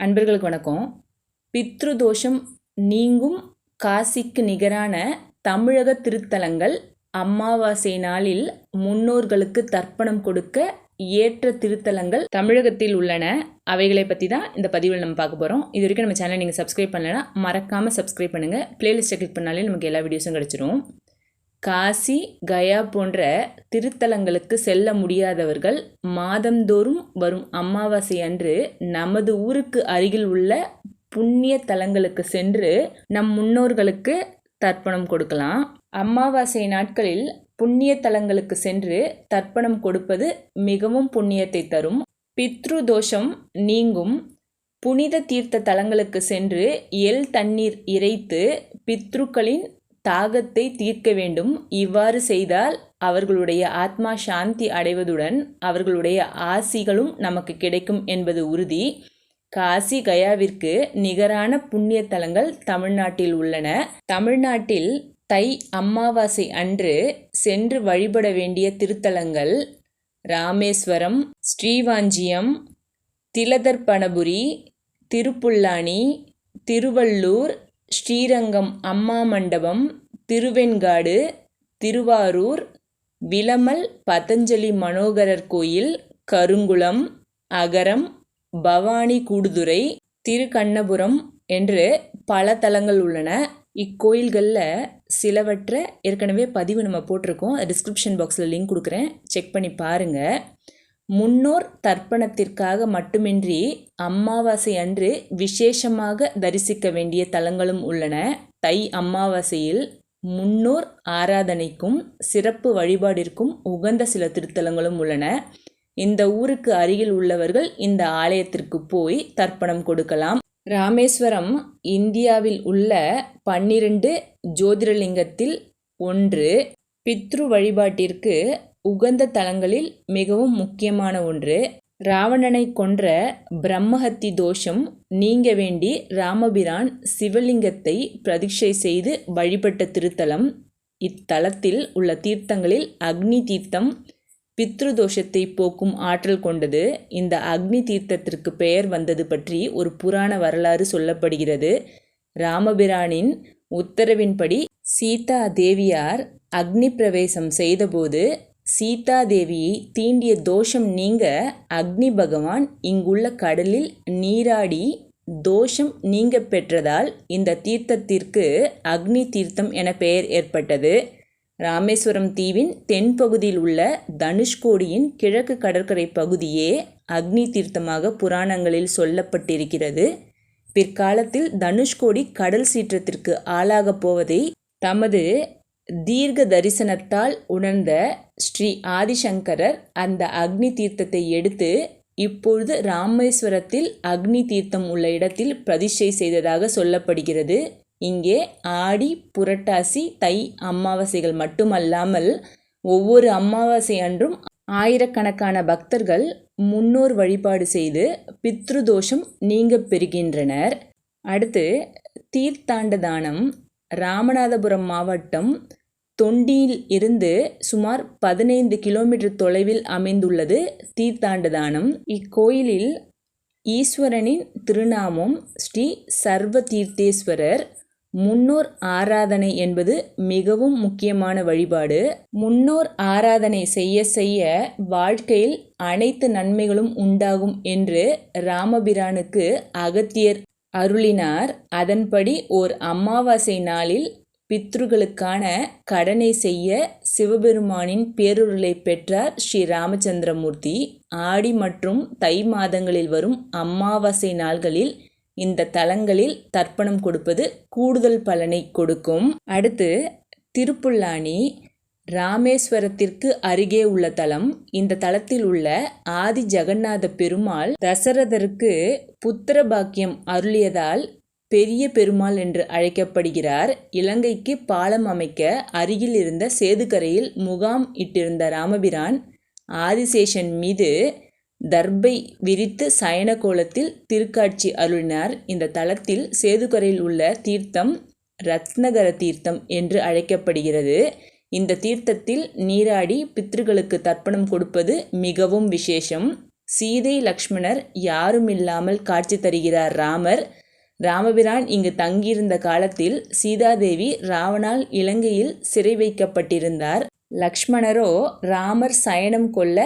அன்பர்களுக்கு வணக்கம். பித்ரு தோஷம் நீங்கும் காசிக்கு நிகரான தமிழக திருத்தலங்கள் அமாவாசை நாளில் முன்னோர்களுக்கு தர்ப்பணம் கொடுக்க ஏற்ற திருத்தலங்கள் தமிழகத்தில் உள்ளன. அவைகளை பற்றி தான் இந்த பதிவில் நம்ம பார்க்க போகிறோம் இது வரைக்கும் நம்ம சேனலை நீங்கள் சப்ஸ்கிரைப் பண்ணலைன்னா மறக்காமல் சப்ஸ்கிரைப் பண்ணுங்கள் பிளேலிஸ்ட்டை கிளிக் பண்ணாலே நமக்கு எல்லா வீடியோஸும் கிடச்சிரும். காசி கயா போன்ற திருத்தலங்களுக்கு செல்ல முடியாதவர்கள் மாதந்தோறும் வரும் அமாவாசை அன்று நமது ஊருக்கு அருகில் உள்ள புண்ணிய தலங்களுக்கு சென்று நம் முன்னோர்களுக்கு தர்ப்பணம் கொடுக்கலாம். அமாவாசை நாட்களில் புண்ணிய தலங்களுக்கு சென்று தர்ப்பணம் கொடுப்பது மிகவும் புண்ணியத்தை தரும். பித்ரு தோஷம் நீங்கும். புனித தீர்த்த தலங்களுக்கு சென்று எல் தண்ணீர் இறைத்து பித்ருக்களின் தாகத்தை தீர்க்க வேண்டும். இவ்வாறு செய்தால் அவர்களுடைய ஆத்மா சாந்தி அடைவதுடன் அவர்களுடைய ஆசிகளும் நமக்கு கிடைக்கும் என்பது உறுதி. காசி கயாவிற்கு நிகரான புண்ணிய தலங்கள் தமிழ்நாட்டில் உள்ளன. தமிழ்நாட்டில் தை அமாவாசை அன்று சென்று வழிபட வேண்டிய திருத்தலங்கள் ராமேஸ்வரம் ஸ்ரீவாஞ்சியம் திலதர்பணபுரி திருப்புல்லானி திருவள்ளூர் ஸ்ரீரங்கம் அம்மா மண்டபம் திருவெண்காடு திருவாரூர் விலமல் பதஞ்சலி மனோகரர் கோயில் கருங்குளம் அகரம் பவானி கூடுதுறை திருக்கண்ணபுரம் என்று பல தலங்கள் உள்ளன. இக்கோயில்களில் சிலவற்றை ஏற்கனவே பதிவு நம்ம போட்டிருக்கோம். டிஸ்கிரிப்ஷன் பாக்ஸில் லிங்க் கொடுக்குறேன். செக் பண்ணி பாருங்கள் முன்னோர் தர்ப்பணத்திற்காக மட்டுமின்றி அமாவாசை அன்று விசேஷமாக தரிசிக்க வேண்டிய தலங்களும் உள்ளன. தை அமாவாசையில் முன்னோர் ஆராதனைக்கும் சிறப்பு வழிபாடிற்கும் உகந்த சில திருத்தலங்களும் உள்ளன. இந்த ஊருக்கு அருகில் உள்ளவர்கள் இந்த ஆலயத்திற்கு போய் தர்ப்பணம் கொடுக்கலாம். ராமேஸ்வரம் இந்தியாவில் உள்ள பன்னிரண்டு ஜோதிடலிங்கத்தில் ஒன்று. பித்ரு வழிபாட்டிற்கு உகந்த தலங்களில் மிகவும் முக்கியமான ஒன்று. ராவணனை கொன்ற பிரம்மஹத்தி தோஷம் நீங்க வேண்டி ராமபிரான் சிவலிங்கத்தை பிரதிஷ்டை செய்து வழிபட்ட திருத்தலம். இத்தலத்தில் உள்ள தீர்த்தங்களில் அக்னி தீர்த்தம் பித்ரு தோஷத்தை போக்கும் ஆற்றல் கொண்டது. இந்த அக்னி தீர்த்தத்திற்கு பெயர் வந்தது பற்றி ஒரு புராண வரலாறு சொல்லப்படுகிறது. ராமபிரானின் உத்தரவின்படி சீதா தேவியார் அக்னி பிரவேசம் செய்தபோது சீதாதேவியை தீண்டிய தோஷம் நீங்க அக்னி பகவான் இங்குள்ள கடலில் நீராடி தோஷம் நீங்க பெற்றதால் இந்த தீர்த்தத்திற்கு அக்னி தீர்த்தம் என பெயர் ஏற்பட்டது. ராமேஸ்வரம் தீவின் தென்பகுதியில் உள்ள தனுஷ்கோடியின் கிழக்கு கடற்கரை பகுதியே அக்னி தீர்த்தமாக புராணங்களில் சொல்லப்பட்டிருக்கிறது. பிற்காலத்தில் தனுஷ்கோடி கடல் சீற்றத்திற்கு ஆளாகப் போவதை தமது தீர்க்க தரிசனத்தால் உணர்ந்த ஸ்ரீ ஆதிசங்கரர் அந்த அக்னி தீர்த்தத்தை எடுத்து இப்பொழுது ராமேஸ்வரத்தில் அக்னி தீர்த்தம் உள்ள இடத்தில் பிரதிஷ்டை செய்ததாக சொல்லப்படுகிறது. இங்கே ஆடி புரட்டாசி தை அமாவாசைகள் மட்டுமல்லாமல் ஒவ்வொரு அமாவாசை அன்றும் ஆயிரக்கணக்கான பக்தர்கள் முன்னோர் வழிபாடு செய்து பித்ருதோஷம் நீங்க பெறுகின்றனர். அடுத்து தீர்த்தாண்ட தானம். ராமநாதபுரம் மாவட்டம் தொண்டியில் இருந்து சுமார் பதினைந்து கிலோமீட்டர் தொலைவில் அமைந்துள்ளது தீர்த்தாண்டதானம். இக்கோயிலில் ஈஸ்வரனின் திருநாமம் ஸ்ரீ சர்வ தீர்த்தேஸ்வரர் முன்னோர் ஆராதனை என்பது மிகவும் முக்கியமான வழிபாடு. முன்னோர் ஆராதனை செய்ய செய்ய வாழ்க்கையில் அனைத்து நன்மைகளும் உண்டாகும் என்று ராமபிரானுக்கு அகத்தியர் அருளினார். அதன்படி ஓர் அமாவாசை நாளில் பித்ருகளுக்கான கடனை செய்ய சிவபெருமானின் பேருருளை பெற்றார் ஸ்ரீ ராமச்சந்திரமூர்த்தி. ஆடி மற்றும் தை மாதங்களில் வரும் அமாவாசை நாள்களில் இந்த தலங்களில் தர்ப்பணம் கொடுப்பது கூடுதல் பலனை கொடுக்கும். அடுத்து திருப்புல்லானி ராமேஸ்வரத்திற்கு அருகே உள்ள தலம். இந்த தலத்தில் உள்ள ஆதி ஜெகநாத பெருமாள் தசரதருக்கு புத்திர பாக்கியம் அருளியதால் பெரிய பெருமாள் என்று அழைக்கப்படுகிறார். இலங்கைக்கு பாலம் அமைக்க அருகில் இருந்த சேதுக்கரையில் முகாம் இட்டிருந்த ராமபிரான் ஆதிசேஷன் மீது தர்பை விரித்து சயன கோலத்தில் திருக்காட்சி அருளினார். இந்த தலத்தில் சேதுக்கரையில் உள்ள தீர்த்தம் ரத்னகர தீர்த்தம் என்று அழைக்கப்படுகிறது. இந்த தீர்த்தத்தில் நீராடி பித்ருகளுக்கு தர்ப்பணம் கொடுப்பது மிகவும் விசேஷம். சீதை லக்ஷ்மணர் யாரும் இல்லாமல் காட்சி தருகிறார் ராமர். ராமபிரான் இங்கு தங்கியிருந்த காலத்தில் சீதாதேவி ராவணால் இலங்கையில் சிறை வைக்கப்பட்டிருந்தார். லக்ஷ்மணரோ ராமர் சயனம் கொள்ள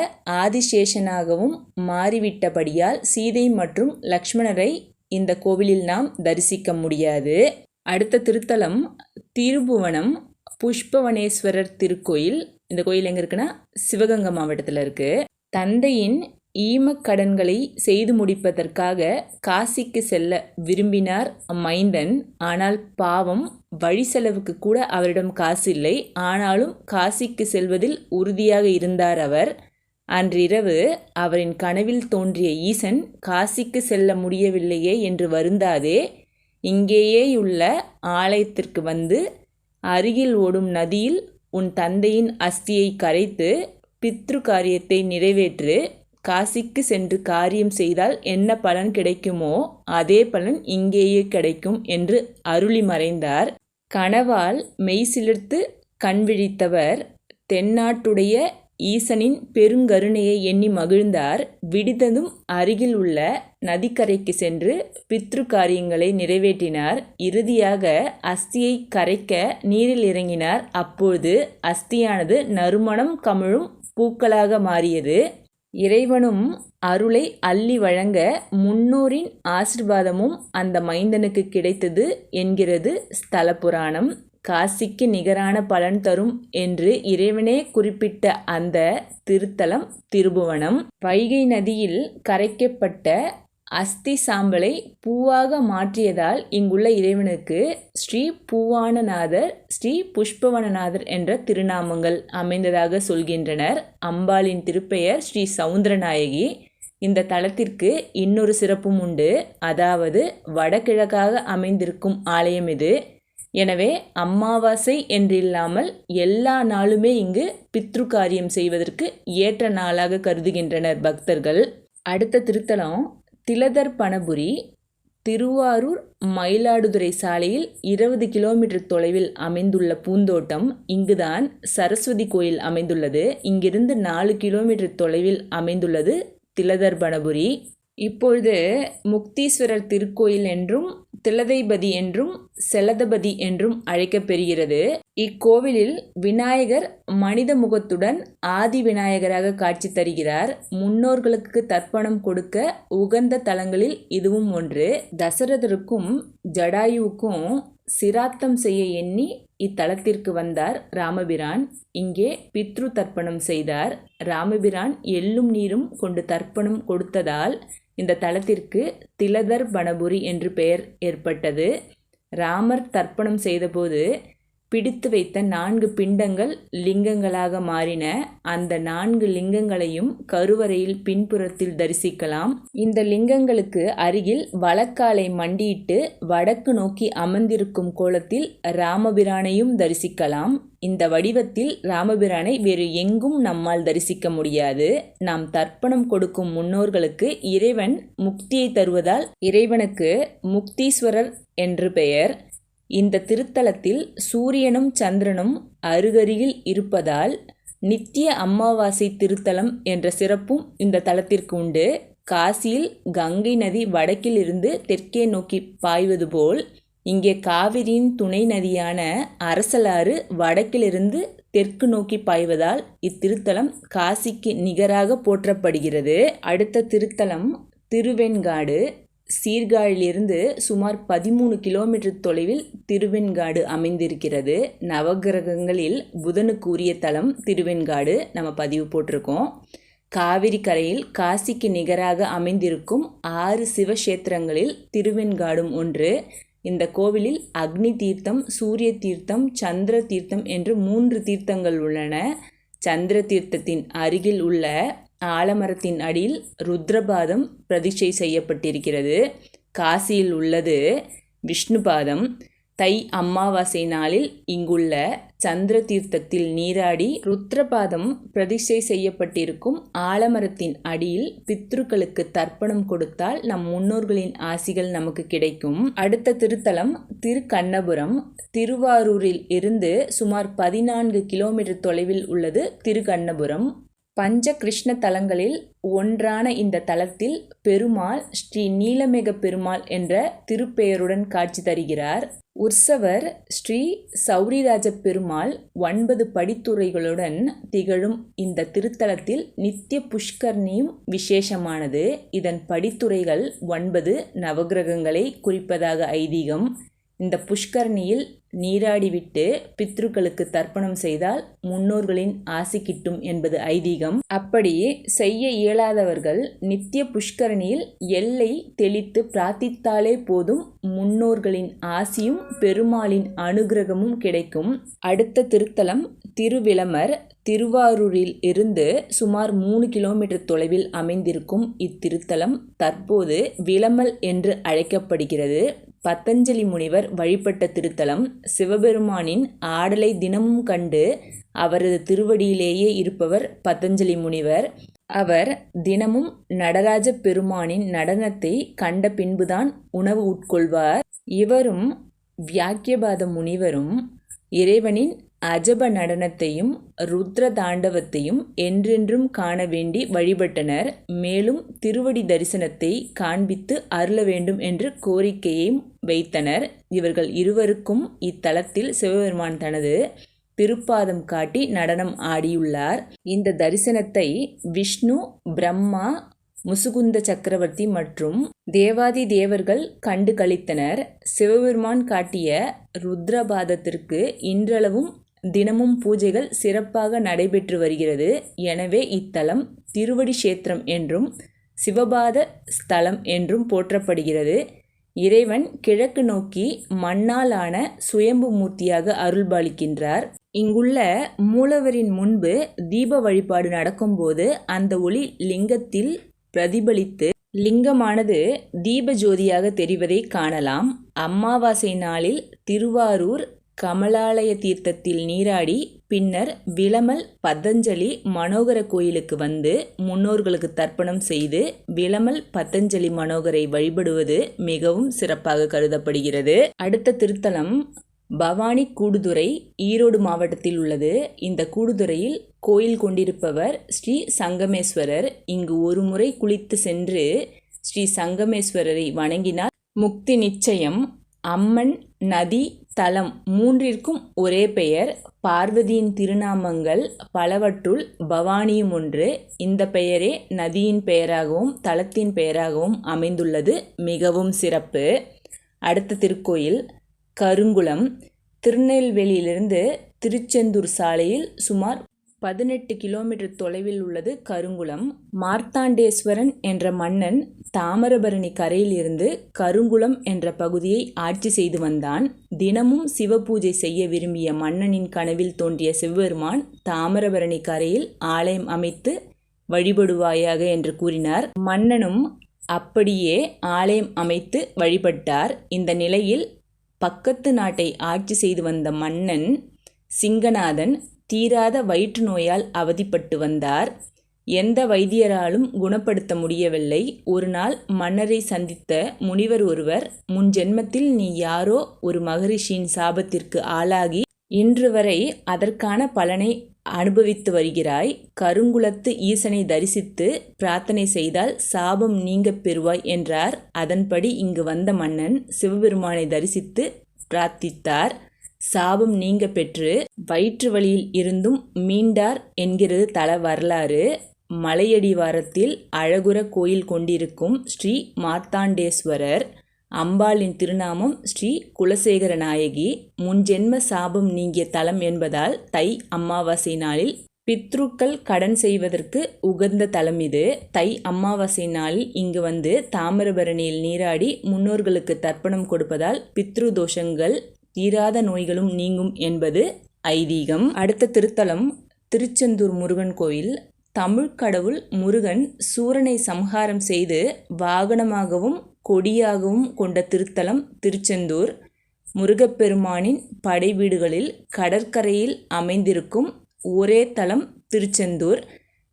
ஆதிசேஷனாகவும் மாறிவிட்டபடியால் சீதை மற்றும் லக்ஷ்மணரை இந்த கோவிலில் நாம் தரிசிக்க முடியாது. அடுத்த திருத்தலம் திருபுவனம் புஷ்பவனேஸ்வரர் திருக்கோயில். இந்த கோயில் எங்கே இருக்குன்னா சிவகங்கை மாவட்டத்தில் இருக்குது தந்தையின் ஈமக்கடன்களை செய்து முடிப்பதற்காக காசிக்கு செல்ல விரும்பினார் மைந்தன் ஆனால் பாவம் வழி செலவுக்கு கூட அவரிடம் காசு இல்லை ஆனாலும் காசிக்கு செல்வதில் உறுதியாக இருந்தார் அவர். அன்றிரவு அவரின் கனவில் தோன்றிய ஈசன் காசிக்கு செல்ல முடியவில்லையே என்று வருந்தாதே. இங்கேயேயுள்ள ஆலயத்திற்கு வந்து அருகில் ஓடும் நதியில் உன் தந்தையின் அஸ்தியை கரைத்து பித்ரு காரியத்தை நிறைவேற்று. காசிக்கு சென்று காரியம் செய்தால் என்ன பலன் கிடைக்குமோ அதே பலன் இங்கேயே கிடைக்கும் என்று அருளி மறைந்தார். கனவால் மெய்சிலிர்த்து கண் விழித்தவர் தென்னாட்டுடைய ஈசனின் பெருங்கருணையை எண்ணி மகிழ்ந்தார். விடித்ததும் அருகில் உள்ள நதிக்கரைக்கு சென்று பித்ரு காரியங்களை நிறைவேற்றினார். இறுதியாக அஸ்தியை கரைக்க நீரில் இறங்கினார். அப்பொழுது அஸ்தியானது நறுமணம் கமிழும் பூக்களாக மாறியது. இறைவனும் அருளை அள்ளி வழங்க முன்னோரின் ஆசிர்வாதமும் அந்த மைந்தனுக்கு கிடைத்தது என்கிறது ஸ்தல புராணம் காசிக்கு நிகரான பலன் தரும் என்று இறைவனே குறிப்பிட்ட அந்த திருத்தலம் திருபுவனம். வைகை நதியில் கரைக்கப்பட்ட அஸ்தி சாம்பலை பூவாக மாற்றியதால் இங்குள்ள இறைவனுக்கு ஸ்ரீ பூவானநாதர் ஸ்ரீ புஷ்பவனநாதர் என்ற திருநாமங்கள் அமைந்ததாக சொல்கின்றனர். அம்பாளின் திருப்பெயர் ஸ்ரீ சவுந்தரநாயகி. இந்த தலத்திற்கு இன்னொரு சிறப்பும் உண்டு. அதாவது வடகிழக்காக அமைந்திருக்கும் ஆலயம் இது. எனவே அமாவாசை என்றில்லாமல் எல்லா நாளுமே இங்கு பித்ரு காரியம் செய்வதற்கு ஏற்ற நாளாக கருதுகின்றனர் பக்தர்கள். அடுத்த திருத்தலம் திலதர் பணபுரி திருவாரூர் மயிலாடுதுறை சாலையில் இருபது கிலோமீட்டர் தொலைவில் அமைந்துள்ள பூந்தோட்டம் இங்குதான் சரஸ்வதி கோயில் அமைந்துள்ளது. இங்கிருந்து நாலு கிலோமீட்டர் தொலைவில் அமைந்துள்ளது திலதர் பணபுரி இப்பொழுது முக்தீஸ்வரர் திருக்கோயில் என்றும் திலதைபதி என்றும் செலதபதி என்றும் அழைக்கப்பெறுகிறது. இக்கோவிலில் விநாயகர் மனித முகத்துடன் ஆதி விநாயகராக காட்சி தருகிறார். முன்னோர்களுக்கு தர்ப்பணம் கொடுக்க உகந்த தலங்களில் இதுவும் ஒன்று. தசரதருக்கும் ஜடாயுவுக்கும் சிராத்தம் செய்ய எண்ணி இத்தலத்திற்கு வந்தார் ராமபிரான். இங்கே பித்ரு தர்ப்பணம் செய்தார். ராமபிரான் எள்ளும் நீரும் கொண்டு தர்ப்பணம் கொடுத்ததால் இந்த தலத்திற்கு திலதர் பணபுரி என்று பெயர் ஏற்பட்டது. ராமர் தர்ப்பணம் செய்தபோது பிடித்து வைத்த நான்கு பிண்டங்கள் லிங்கங்களாக மாறின. அந்த நான்கு லிங்கங்களையும் கருவறையில் பின்புறத்தில் தரிசிக்கலாம். இந்த லிங்கங்களுக்கு அருகில் வழக்காலை மண்டியிட்டு வடக்கு நோக்கி அமர்ந்திருக்கும் கோலத்தில் ராமபிரானையும் தரிசிக்கலாம். இந்த வடிவத்தில் ராமபிரானை வேறு எங்கும் நம்மால் தரிசிக்க முடியாது. நாம் தர்ப்பணம் கொடுக்கும் முன்னோர்களுக்கு இறைவன் முக்தியை தருவதால் இறைவனுக்கு முக்தீஸ்வரர் என்று பெயர். இந்த திருத்தலத்தில் சூரியனும் சந்திரனும் அருகருகில் இருப்பதால் நித்திய அமாவாசை திருத்தலம் என்ற சிறப்பும் இந்த தலத்திற்கு உண்டு. காசியில் கங்கை நதி வடக்கில் இருந்து தெற்கே நோக்கி பாய்வது போல் இங்கே காவிரியின் துணை நதியான அரசலாறு வடக்கிலிருந்து தெற்கு நோக்கி பாய்வதால் இத்திருத்தலம் காசிக்கு நிகராக போற்றப்படுகிறது. அடுத்த திருத்தலம் திருவெண்காடு. சீர்காழிலிருந்து சுமார் பதிமூணு கிலோமீட்டர் தொலைவில் திருவெண்காடு அமைந்திருக்கிறது. நவகிரகங்களில் புதனுக்குரிய தலம் திருவெண்காடு நம்ம பதிவு போட்டிருக்கோம். காவிரி கரையில் காசிக்கு நிகராக அமைந்திருக்கும் ஆறு சிவக்ஷேத்திரங்களில் திருவெண்காடும் ஒன்று. இந்த கோவிலில் அக்னி தீர்த்தம் சூரிய தீர்த்தம் சந்திர தீர்த்தம் என்று மூன்று தீர்த்தங்கள் உள்ளன. சந்திர தீர்த்தத்தின் அருகில் உள்ள ஆலமரத்தின் அடியில் ருத்ரபாதம் பிரதிஷ்டை செய்யப்பட்டிருக்கிறது. காசியில் உள்ளது விஷ்ணுபாதம். தை அமாவாசை நாளில் இங்குள்ள சந்திர தீர்த்தத்தில் நீராடி ருத்ரபாதம் பிரதிஷ்டை செய்யப்பட்டிருக்கும் ஆலமரத்தின் அடியில் பித்ருக்களுக்கு தர்ப்பணம் கொடுத்தால் நம் முன்னோர்களின் ஆசிகள் நமக்கு கிடைக்கும். அடுத்த திருத்தலம் திருக்கண்ணபுரம். திருவாரூரில் இருந்து சுமார் பதினான்கு கிலோமீட்டர் தொலைவில் உள்ளது திருக்கண்ணபுரம். பஞ்ச கிருஷ்ண தலங்களில் ஒன்றான இந்த தலத்தில் பெருமாள் ஸ்ரீ நீலமேக பெருமாள் என்ற திருப்பெயருடன் காட்சி தருகிறார். உற்சவர் ஸ்ரீ சௌரிராஜ பெருமாள் ஒன்பது படித்துறைகளுடன் திகழும் இந்த திருத்தலத்தில் நித்திய புஷ்கர்ணியும் விசேஷமானது. இதன் படித்துறைகள் ஒன்பது நவகிரகங்களை குறிப்பதாக ஐதீகம். இந்த புஷ்கரணியில் நீராடிவிட்டு பித்ருக்களுக்கு தர்ப்பணம் செய்தால் முன்னோர்களின் ஆசி கிட்டும் என்பது ஐதீகம். அப்படி செய்ய இயலாதவர்கள் நித்திய புஷ்கரணியில் எல்லை தெளித்து பிரார்த்தித்தாலே போதும் முன்னோர்களின் ஆசியும் பெருமாளின் அனுகிரகமும் கிடைக்கும். அடுத்த திருத்தலம் திருவிளமர் திருவாரூரில் இருந்து சுமார் மூணு கிலோமீட்டர் தொலைவில் அமைந்திருக்கும் இத்திருத்தலம் தற்போது விளமல் என்று அழைக்கப்படுகிறது. பத்தஞ்சலி முனிவர் வழிபட்ட திருத்தலம் சிவபெருமானின் ஆடலை தினமும் கண்டு அவரது திருவடியிலேயே இருப்பவர் பத்தஞ்சலி முனிவர். அவர் தினமும் நடராஜ பெருமானின் நடனத்தை கண்ட பின்புதான் உணவு உட்கொள்வார். இவரும் வியாக்கியபாத முனிவரும் இறைவனின் அஜப நடனத்தையும் ருத்ர தாண்டவத்தையும் என்றென்றும் காண வேண்டி வழிபட்டனர். மேலும் திருவடி தரிசனத்தை காண்பித்து அருள வேண்டும் என்று கோரிக்கையையும் வைத்தனர். இவர்கள் இருவருக்கும் இத்தலத்தில் சிவபெருமான் தனது திருப்பாதம் காட்டி நடனம் ஆடியுள்ளார். இந்த தரிசனத்தை விஷ்ணு பிரம்மா முசுகுந்த சக்கரவர்த்தி மற்றும் தேவாதி தேவர்கள் கண்டு கழித்தனர் சிவபெருமான் காட்டிய ருத்ரபாதத்திற்கு இன்றளவும் தினமும் பூஜைகள் சிறப்பாக நடைபெற்று வருகிறது. எனவே இத்தலம் திருவடி சேத்திரம் என்றும் சிவபாத ஸ்தலம் என்றும் போற்றப்படுகிறது. இறைவன் கிழக்கு நோக்கி மண்ணாலான சுயம்பு மூர்த்தியாக அருள்பாலிக்கின்றார். இங்குள்ள மூலவரின் முன்பு தீப வழிபாடு நடக்கும்போது அந்த ஒளி லிங்கத்தில் பிரதிபலித்து லிங்கமானது தீப ஜோதியாக தெரிவதை காணலாம். அமாவாசை நாளில் திருவாரூர் கமலாலய தீர்த்தத்தில் நீராடி பின்னர் விளமல் பதஞ்சலி மனோகர கோயிலுக்கு வந்து முன்னோர்களுக்கு தர்ப்பணம் செய்து விளமல் பதஞ்சலி மனோகரை வழிபடுவது மிகவும் சிறப்பாக கருதப்படுகிறது. அடுத்த திருத்தலம் பவானி கூடுதுறை ஈரோடு மாவட்டத்தில் உள்ளது. இந்த கூடுதுறையில் கோயில் கொண்டிருப்பவர் ஸ்ரீ சங்கமேஸ்வரர். இங்கு ஒரு முறை குளித்து சென்று ஸ்ரீ சங்கமேஸ்வரரை வணங்கினால் முக்தி நிச்சயம் அம்மன் நதி தலம் மூன்றிற்கும் ஒரே பெயர். பார்வதியின் திருநாமங்கள் பலவற்றுள் பவானியும் ஒன்று. இந்த பெயரே நதியின் பெயராகவும் தலத்தின் பெயராகவும் அமைந்துள்ளது. மிகவும் சிறப்பு. அடுத்த திருக்கோயில் கருங்குளம். திருநெல்வேலியிலிருந்து திருச்செந்தூர் சாலையில் சுமார் பதினெட்டு கிலோமீட்டர் தொலைவில் உள்ளது கருங்குளம். மார்த்தாண்டேஸ்வரன் என்ற மன்னன் தாமிரபரணி கரையில் இருந்து கருங்குளம் என்ற பகுதியை ஆட்சி செய்து வந்தான். தினமும் சிவ பூஜை செய்ய விரும்பிய மன்னனின் கனவில் தோன்றிய சிவபெருமான் தாமிரபரணி கரையில் ஆலயம் அமைத்து வழிபடுவாயாக என்று கூறினார். மன்னனும் அப்படியே ஆலயம் அமைத்து வழிபட்டார். இந்த நிலையில் பக்கத்து நாட்டை ஆட்சி செய்து வந்த மன்னன் சிங்கநாதன் தீராத வயிற்று நோயால் அவதிப்பட்டு வந்தார். எந்த வைத்தியராலும் குணப்படுத்த முடியவில்லை. ஒரு நாள் மன்னரை சந்தித்த முனிவர் ஒருவர் முன் ஜென்மத்தில் நீ யாரோ ஒரு மகரிஷியின் சாபத்திற்கு ஆளாகி இன்று வரை அதற்கான பலனை அனுபவித்து வருகிறாய். கருங்குளத்து ஈசனை தரிசித்து பிரார்த்தனை செய்தால் சாபம் நீங்க பெறுவாய் என்றார். அதன்படி இங்கு வந்த மன்னன் சிவபெருமானை தரிசித்து பிரார்த்தித்தார். சாபம் நீங்க பெற்று வயிற்று வழியில் இருந்தும் மீண்டார் என்கிறது தல வரலாறு. மலையடிவாரத்தில் அழகுற கோயில் கொண்டிருக்கும் ஸ்ரீ மார்த்தாண்டேஸ்வரர் அம்பாளின் திருநாமம் ஸ்ரீ குலசேகர நாயகி. முன்ஜென்ம சாபம் நீங்கிய தலம் என்பதால் தை அமாவாசை நாளில் பித்ருக்கள் கடன் செய்வதற்கு உகந்த தலம் இது. தை அமாவாசை நாளில் இங்கு வந்து தாமிரபரணியில் நீராடி முன்னோர்களுக்கு தர்ப்பணம் கொடுப்பதால் பித்ரு தோஷங்கள் தீராத நோய்களும் நீங்கும் என்பது ஐதீகம். அடுத்த திருத்தலம் திருச்செந்தூர் முருகன் கோயில். தமிழ் கடவுள் முருகன் சூரனை சம்ஹாரம் செய்து வாகனமாகவும் கொடியாகவும் கொண்ட திருத்தலம் திருச்செந்தூர். முருகப்பெருமானின் படை வீடுகளில் கடற்கரையில் அமைந்திருக்கும் ஒரே தலம் திருச்செந்தூர்.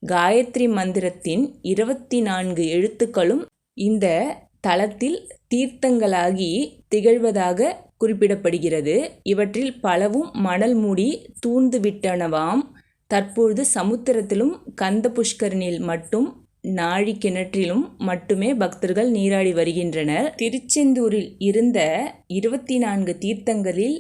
காயத்ரி மந்திரத்தின் இருபத்தி நான்கு எழுத்துக்களும் இந்த தலத்தில் தீர்த்தங்களாகி திகழ்வதாக குறிப்பிடப்படுகிறது. இவற்றில் பலவும் மணல் மூடி தூர்ந்துவிட்டனவாம் தற்பொழுது சமுத்திரத்திலும் கந்த புஷ்கரனில் மட்டும் நாழி கிணற்றிலும் மட்டுமே பக்தர்கள் நீராடி வருகின்றனர். திருச்செந்தூரில் இருந்த இருபத்தி நான்கு தீர்த்தங்களில்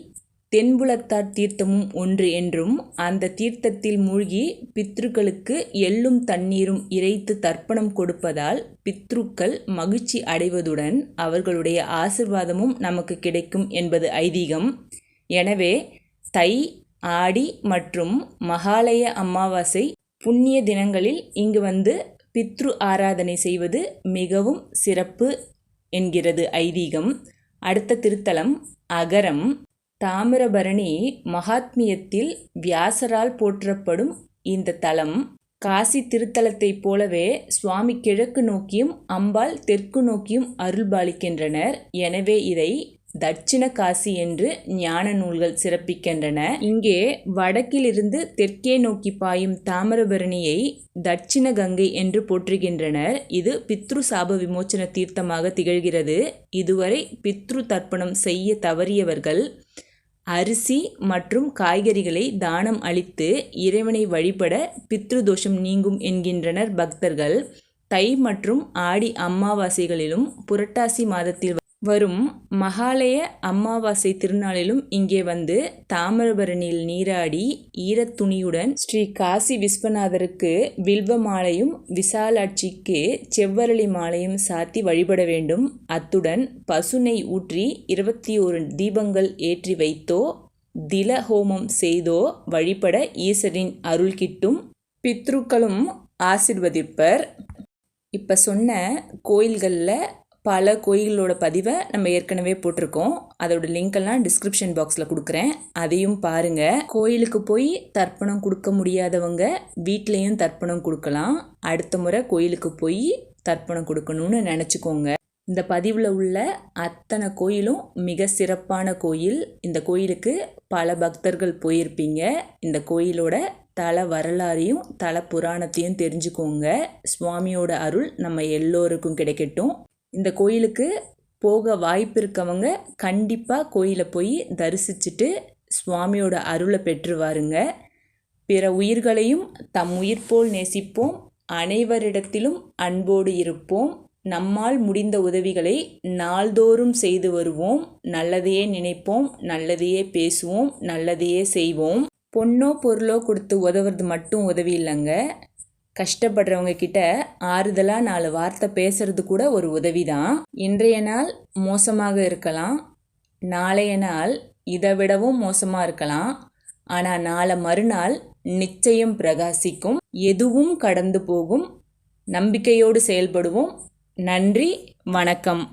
தென்புலத்தார் தீர்த்தமும் ஒன்று என்றும் அந்த தீர்த்தத்தில் மூழ்கி பித்ருக்களுக்கு எள்ளும் தண்ணீரும் இறைத்து தர்ப்பணம் கொடுப்பதால் பித்ருக்கள் மகிழ்ச்சி அடைவதுடன் அவர்களுடைய ஆசிர்வாதமும் நமக்கு கிடைக்கும் என்பது ஐதீகம். எனவே தை ஆடி மற்றும் மகாலய அமாவாசை புண்ணிய தினங்களில் இங்கு வந்து பித்ரு ஆராதனை செய்வது மிகவும் சிறப்பு என்கிறது ஐதீகம். அடுத்த திருத்தலம் அகரம். தாமிரபரணி மகாத்மியத்தில் வியாசரால் போற்றப்படும் இந்த தலம் காசி திருத்தலத்தைப் போலவே சுவாமி கிழக்கு நோக்கியும் அம்பாள் தெற்கு நோக்கியும் அருள்பாலிக்கின்றனர் எனவே இதை தட்சிண காசி என்று ஞான நூல்கள் சிறப்பிக்கின்றன. இங்கே வடக்கிலிருந்து தெற்கே நோக்கி பாயும் தாமிரபரணியை தட்சிண கங்கை என்று போற்றுகின்றனர். இது பித்ரு சாப விமோச்சன தீர்த்தமாக திகழ்கிறது. இதுவரை பித்ரு தர்ப்பணம் செய்ய தவறியவர்கள் அரிசி மற்றும் காய்கறிகளை தானம் அளித்து இறைவனை வழிபட பித்ரு தோஷம் நீங்கும் என்கின்றனர் பக்தர்கள். தை மற்றும் ஆடி அமாவாசைகளிலும் புரட்டாசி மாதத்தில் வரும் மகாலய அமாவாசை திருநாளிலும் இங்கே வந்து தாமிரபரணியில் நீராடி ஈரத்துணியுடன் ஸ்ரீ காசி விஸ்வநாதருக்கு வில்வ மாலையும் விசாலாட்சிக்கு செவ்வரளி மாலையும் சாத்தி வழிபட வேண்டும். அத்துடன் பசுனை ஊற்றி இருபத்தி ஒரு தீபங்கள் ஏற்றி வைத்தோ தில ஹோமம் செய்தோ வழிபட ஈசரின் அருள் கிட்டும். பித்ருக்களும் ஆசிர்வதிப்பர். இப்போ சொன்ன கோயில்களில் பல கோயில்களோட பதிவை நம்ம ஏற்கனவே போட்டிருக்கோம். அதோட லிங்க்கெல்லாம் டிஸ்கிரிப்ஷன் பாக்ஸில் கொடுக்குறேன். அதையும் பாருங்கள் கோயிலுக்கு போய் தர்ப்பணம் கொடுக்க முடியாதவங்க வீட்லேயும் தர்ப்பணம் கொடுக்கலாம். அடுத்த முறை கோயிலுக்கு போய் தர்ப்பணம் கொடுக்கணும்னு நினச்சிக்கோங்க. இந்த பதிவில் உள்ள அத்தனை கோயிலும் மிக சிறப்பான கோயில். இந்த கோயிலுக்கு பல பக்தர்கள் போயிருப்பீங்க. இந்த கோயிலோட தல வரலாறையும் தல புராணத்தையும் தெரிஞ்சுக்கோங்க. சுவாமியோட அருள் நம்ம எல்லோருக்கும் கிடைக்கட்டும். இந்த கோயிலுக்கு போக வாய்ப்பு இருக்கவங்க கண்டிப்பாக கோயிலை போய் தரிசிச்சுட்டு சுவாமியோட அருளை பெற்றுவாருங்க. பிற உயிர்களையும் தம் உயிர் போல் நேசிப்போம். அனைவரிடத்திலும் அன்போடு இருப்போம். நம்மால் முடிந்த உதவிகளை நாள்தோறும் செய்து வருவோம். நல்லதையே நினைப்போம். நல்லதையே பேசுவோம். நல்லதையே செய்வோம். பொண்ணோ பொருளோ கொடுத்து உதவுறது மட்டும் உதவி இல்லைங்க. கஷ்டப்படுறவங்க கிட்ட ஆறுதலாக நாலு வார்த்தை பேசுறது கூட ஒரு உதவி தான் இன்றைய நாள் மோசமாக இருக்கலாம். நாளைய நாள் இதை விடவும் மோசமாக இருக்கலாம். ஆனால் நாளை மறுநாள் நிச்சயம் பிரகாசிக்கும். எதுவும் கடந்து போகும். நம்பிக்கையோடு செயல்படுவோம். நன்றி. வணக்கம்.